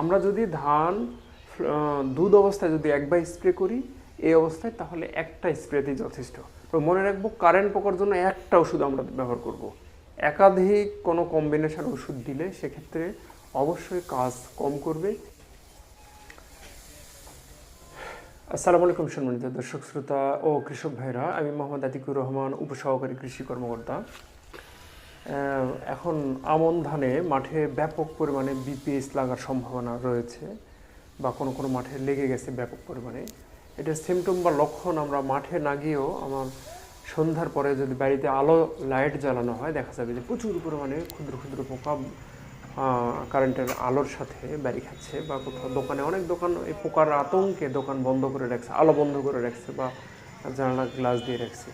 আমরা যদি ধান দুধ অবস্থায় যদি একবার স্প্রে করি, এই অবস্থায় তাহলে একটা স্প্রেতেই যথেষ্ট। তো মনে রাখব কারেন্ট পোকার জন্য একটা ওষুধ আমরা ব্যবহার করব। একাধিক কোনো কম্বিনেশন ওষুধ দিলে সেক্ষেত্রে অবশ্যই কাজ কম করবে। আসসালামু আলাইকুম সম্মানিত দর্শক, শ্রোতা ও কৃষক ভাইরা, আমি মোহাম্মদ আতিকুর রহমান, উপসহকারী কৃষি কর্মকর্তা। এখন আমন ধানে মাঠে ব্যাপক পরিমাণে বিপিএস লাগার সম্ভাবনা রয়েছে বা কোনো কোনো মাঠে লেগে গেছে ব্যাপক পরিমাণে। এটা সিমটম বা লক্ষণ আমরা মাঠে না গিয়েও আমার সন্ধ্যার পরে যদি বাড়িতে আলো লাইট জ্বালানো হয়, দেখা যাবে যে প্রচুর পরিমাণে ক্ষুদ্র ক্ষুদ্র পোকা কারেন্টের আলোর সাথে বাড়ি খাচ্ছে বা কোথাও দোকানে অনেক দোকান এই পোকার আতঙ্কে দোকান বন্ধ করে রাখছে, আলো বন্ধ করে রাখছে বা জানালা গ্লাস দিয়ে রাখছে।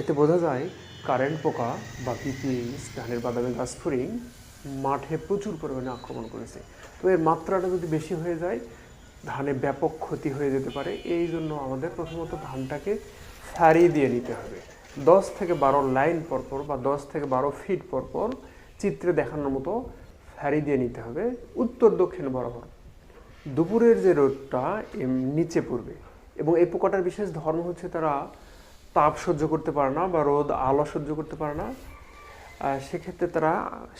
এতে বোঝা যায় কারেন্ট পোকা বা পিপিএইচ ধানের বাদামে গাছ ফুরিং মাঠে প্রচুর পরিমাণে আক্রমণ করেছে। তো এর মাত্রাটা যদি বেশি হয়ে যায়, ধানে ব্যাপক ক্ষতি হয়ে যেতে পারে। এই জন্য আমাদের প্রথমত ধানটাকে সারিয়ে দিয়ে নিতে হবে। দশ থেকে বারো লাইন পরপর বা দশ থেকে বারো ফিট পরপর চিত্রে দেখানোর মতো সারি দিয়ে নিতে হবে। উত্তর, দক্ষিণ বরাবর। দুপুরের যে রোদটা নিচে পড়বে। এবং এই পোকাটার বিশেষ ধর্ম হচ্ছে তারা তাপ সহ্য করতে পারে না বা রোদ, আলো সহ্য করতে পারে না সেক্ষেত্রে তারা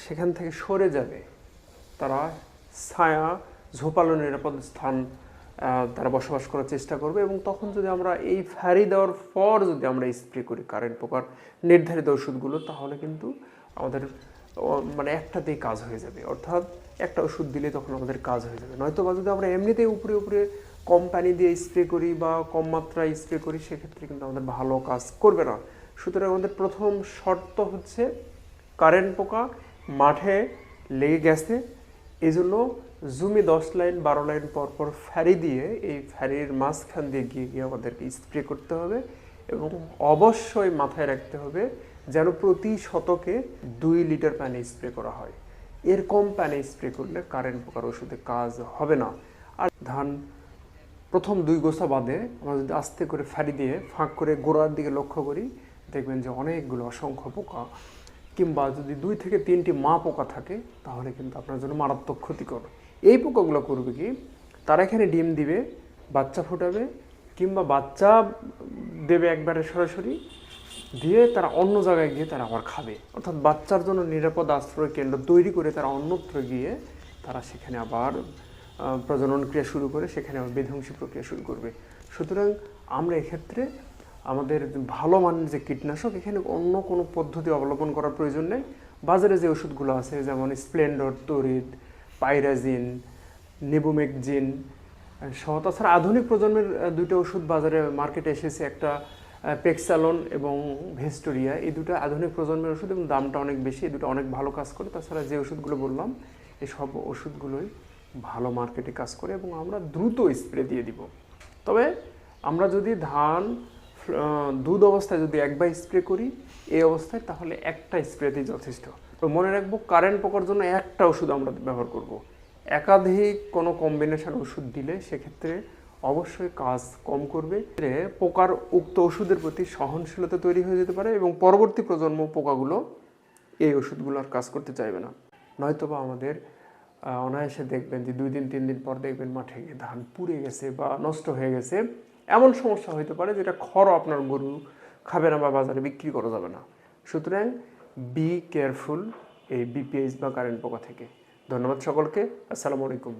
সেখান থেকে সরে যাবে। তারা ছায়া, ঝোপালো নিরাপদ স্থান তারা বসবাস করার চেষ্টা করবে এবং তখন যদি আমরা এই ফ্যারি দেওয়ার পর যদি আমরা স্প্রে করি কারেন্ট পোকার নির্ধারিত ওষুধগুলো, তাহলে কিন্তু আমাদের মানে একটাতেই কাজ হয়ে যাবে। অর্থাৎ একটা ওষুধ দিলে তখন আমাদের কাজ হয়ে যাবে। নয়তো বা যদি আমরা এমনিতেই উপরে উপরে কম পানি দিয়ে স্প্রে করি বা কম মাত্রায় স্প্রে করি, সেক্ষেত্রে কিন্তু আমাদের ভালো কাজ করবে না। সুতরাং আমাদের প্রথম শর্ত হচ্ছে কারেন্ট পোকা মাঠে লেগে গেছে। এই জন্য জুমে দশ লাইন, বারো লাইন পর পর ফ্যারি দিয়ে এই ফ্যারির মাঝখান দিয়ে গিয়ে গিয়ে আমাদেরকে স্প্রে করতে হবে এবং অবশ্যই মাথায় রাখতে হবে যেন প্রতি শতকে দুই লিটার পানি স্প্রে করা হয়। এর কম পানি স্প্রে করলে কারেন্ট পোকার ওষুধে কাজ হবে না। আর ধান প্রথম দুই গোসা বাদে আমরা যদি আস্তে করে ফাড়ি দিয়ে ফাঁক করে গোড়ার দিকে লক্ষ্য করি, দেখবেন যে অনেকগুলো অসংখ্য পোকা কিংবা যদি দুই থেকে তিনটি মা পোকা থাকে, তাহলে কিন্তু আপনার জন্য মারাত্মক ক্ষতিকর। এই পোকাগুলো করবে কি? তারা এখানে ডিম দিবে, বাচ্চা ফোটাবে কিংবা বাচ্চা দেবে একবারে সরাসরি, দিয়ে তারা অন্য জায়গায় গিয়ে তারা আবার খাবে। অর্থাৎ বাচ্চার জন্য নিরাপদ আশ্রয় কেন্দ্র তৈরি করে তারা অন্যত্র গিয়ে তারা সেখানে আবার প্রজনন ক্রিয়া শুরু করে সেখানে আবার বিধ্বংসী প্রক্রিয়া শুরু করবে। সুতরাং আমরা এক্ষেত্রে আমাদের ভালো মানের যে কীটনাশক, এখানে অন্য কোনো পদ্ধতি অবলম্বন করার প্রয়োজন নেই। বাজারে যে ওষুধগুলো আছে, যেমন স্প্লেন্ডর তরিদ পাইরাজিন, নেবুমেকজিন সহ, তাছাড়া আধুনিক প্রজন্মের দুইটা ওষুধ বাজারে মার্কেটে এসেছে, একটা পেক্সালন এবং ভেস্টোরিয়া। এই দুটো আধুনিক প্রজন্মের ওষুধ এবং দামটা অনেক বেশি, এই দুটো অনেক ভালো কাজ করে। তাছাড়া যে ওষুধগুলো বললাম এই সব ওষুধগুলোই ভালো মার্কেটে কাজ করে এবং আমরা দ্রুত স্প্রে দিয়ে দিব। তবে আমরা যদি ধান দুধ অবস্থায় যদি একবার স্প্রে করি, এই অবস্থায় তাহলে একটা স্প্রেতেই যথেষ্ট। তো মনে রাখব কারেন্ট পোকার জন্য একটা ওষুধ আমরা ব্যবহার করব। একাধিক কোনো কম্বিনেশন ওষুধ দিলে সেক্ষেত্রে অবশ্যই কাজ কম করবে। পোকার উক্ত ওষুধের প্রতি সহনশীলতা তৈরি হয়ে যেতে পারে এবং পরবর্তী প্রজন্ম পোকাগুলো এই ওষুধগুলো আর কাজ করতে চাইবে না। নয়তোবা আমাদের অনায়াসে দেখবেন যে দুই দিন, তিন দিন পর দেখবেন মাঠে গিয়ে ধান পুড়ে গেছে বা নষ্ট হয়ে গেছে। এমন সমস্যা হইতে পারে যেটা খড় আপনার গরু খাবে না বা বাজারে বিক্রি করা যাবে না। সুতরাং বি কেয়ারফুল এই বিপিএইচ বা কারেন্ট পোকা থেকে। ধন্যবাদ সকলকে। আসসালামু আলাইকুম।